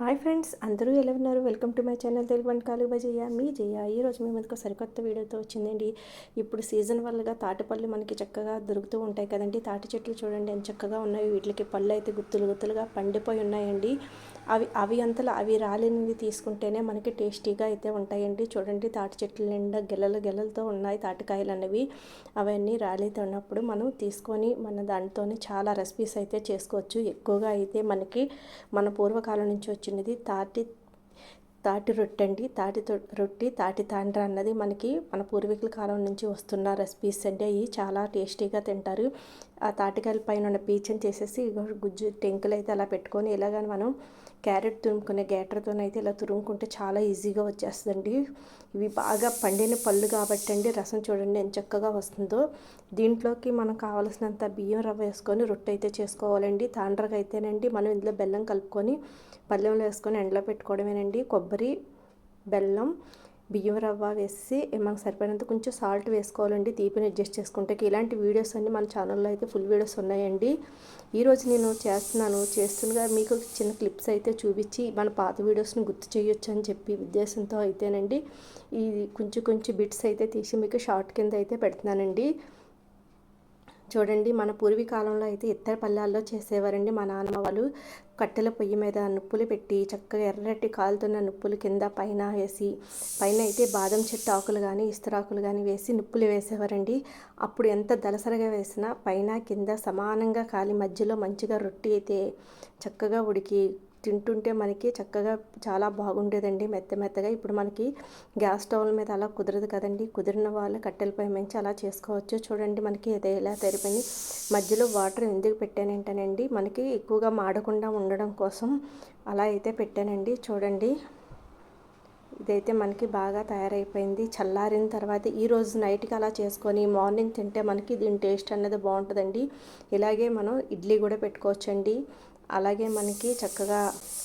Hi friends అందరూ ఎలా ఉన్నారు? Welcome to my channel Telugu వంటకాలు బజయ్య మీ జయ ఈ రోజు మీ సరికొత్త వీడియోతో వచ్చిందండి. ఇప్పుడు సీజన్ వల్లగా తాటిపళ్ళు మనకి చక్కగా దొరుకుతూ ఉంటాయి కదండి. తాటి చెట్లు చూడండి ఎంత చక్కగా ఉన్నాయి. వీటికి పళ్ళు అయితే గుత్తులు గుత్తులుగా పండిపోయి ఉన్నాయండి. అవి అవి అంతలో అవి రాలేనివి తీసుకుంటేనే మనకి టేస్టీగా అయితే ఉంటాయండి. చూడండి తాటి చెట్ల నిండా గెలలు గెలలతో ఉన్నాయి తాటికాయలు అనేవి. అవన్నీ రాలితో ఉన్నప్పుడు మనం తీసుకొని మన దానితోనే చాలా రెసిపీస్ అయితే చేసుకోవచ్చు. ఎక్కువగా అయితే మనకి మన పూర్వకాలం నుంచి వచ్చినది తాటి తాటి రొట్టె అండి తాటి రొట్టి తాటి తాండ్ర అన్నది మనకి మన పూర్వీకుల కాలం నుంచి వస్తున్న రెసిపీస్ అండి అవి చాలా టేస్టీగా తింటారు. ఆ తాటికాయల పైన ఉన్న పీచని చేసేసి గుజ్జు టెంకులు అయితే అలా పెట్టుకొని ఇలాగని మనం క్యారెట్ తురుముకునే గేటర్తోనైతే ఇలా తురుముకుంటే చాలా ఈజీగా వచ్చేస్తుందండి. ఇవి బాగా పండిన పళ్ళు కాబట్టి అండి రసం చూడండి ఎంత చక్కగా వస్తుందో. దీంట్లోకి మనం కావలసినంత బియ్యం రవ్వ వేసుకొని రొట్టె అయితే చేసుకోవాలండి. తాండ్రగా అయితేనండి మనం ఇందులో బెల్లం కలుపుకొని పల్లెంలో వేసుకొని ఎండలో పెట్టుకోవడమేనండి. కొబ్బరి బెల్లం బియ్యం రవ్వ వేసి మనకు సరిపోయినంత కొంచెం సాల్ట్ వేసుకోవాలండి. తీపిని అడ్జస్ట్ చేసుకుంటే ఇలాంటి వీడియోస్ అన్నీ మన ఛానల్లో అయితే ఫుల్ వీడియోస్ ఉన్నాయండి. ఈరోజు నేను చేస్తున్నాను. చేస్తుండగా మీకు చిన్న క్లిప్స్ అయితే చూపించి మన పాత వీడియోస్ని గుర్తు చేయొచ్చు అని చెప్పి ఉద్దేశంతో అయితేనండి. ఈ కొంచెం కొంచెం బిట్స్ అయితే తీసి మీకు షార్ట్ కింద అయితే పెడుతున్నానండి. చూడండి మన పూర్వీకాలంలో అయితే ఇతర పల్లెల్లో చేసేవారండి. మా నాన్నమ్మ వాళ్ళు కట్టెల పొయ్యి మీద నుప్పులు పెట్టి చక్కగా ఎర్రటి కాలుతున్న నుప్పులు కింద పైన వేసి పైన అయితే బాదం చెట్టు ఆకులు కానీ ఇస్తరాకులు కానీ వేసి నుప్పులు వేసేవారండి. అప్పుడు ఎంత దలసరగా వేసినా పైన కింద సమానంగా కాలి మధ్యలో మంచిగా రొట్టి అయితే చక్కగా ఉడికి తింటుంటే మనకి చక్కగా చాలా బాగుండేదండి మెత్త మెత్తగా. ఇప్పుడు మనకి గ్యాస్ స్టవ్ మీద అలా కుదరదు కదండి. కుదిరిన వాళ్ళు కట్టెలపై మంచి అలా చేసుకోవచ్చు. చూడండి మనకి అదే ఇలా తెరిపోయింది మధ్యలో వాటర్ ఎందుకు పెట్టానంటేనండి మనకి ఎక్కువగా మాడకుండా ఉండడం కోసం అలా అయితే పెట్టానండి. చూడండి ఇదైతే మనకి బాగా తయారైపోయింది. చల్లారిన తర్వాత ఈరోజు నైట్కి అలా చేసుకొని మార్నింగ్ తింటే మనకి దీని టేస్ట్ అనేది బాగుంటుందండి. ఇలాగే మనం ఇడ్లీ కూడా పెట్టుకోవచ్చండి. అలాగే మనకి చక్కగా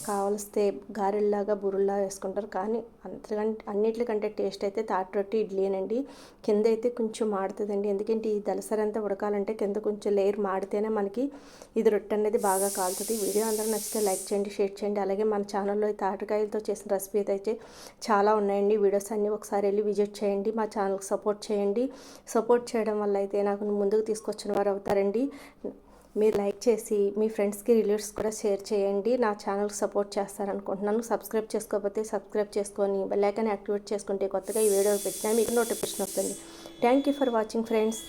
కావలిస్తే గారెల్లాగా బురుల్లా వేసుకుంటారు. కానీ అంతకంటే అన్నిటికంటే టేస్ట్ అయితే తాటి రొట్టి ఇడ్లీనండి కింద అయితే కొంచెం మాడుతుందండి. ఎందుకంటే ఈ దలసరంతా ఉడకాలంటే కింద కొంచెం లేయర్ మాడితేనే మనకి ఇది రొట్టె అనేది బాగా కాలుతుంది. వీడియో అందరూ నచ్చితే లైక్ చేయండి షేర్ చేయండి. అలాగే మన ఛానల్లో తాటికాయలతో చేసిన రెసిపీ అయితే చాలా ఉన్నాయండి. వీడియోస్ అన్నీ ఒకసారి వెళ్ళి విజిట్ చేయండి. మా ఛానల్కి సపోర్ట్ చేయండి. సపోర్ట్ చేయడం వల్ల అయితే నాకు ముందుకు తీసుకొచ్చిన వారు అవుతారండి. మీరు లైక్ చేసి మీ ఫ్రెండ్స్కి రిలేటివ్స్ కూడా షేర్ చేయండి. నా ఛానల్కి సపోర్ట్ చేస్తారనుకుంటున్నాను. సబ్స్క్రైబ్ చేసుకోకపోతే సబ్స్క్రైబ్ చేసుకొని బెల్లైకన్ యాక్టివేట్ చేసుకుంటే కొత్తగా ఈ వీడియో పెట్టినా మీకు నోటిఫికేషన్ వస్తుంది. Thank you for watching friends.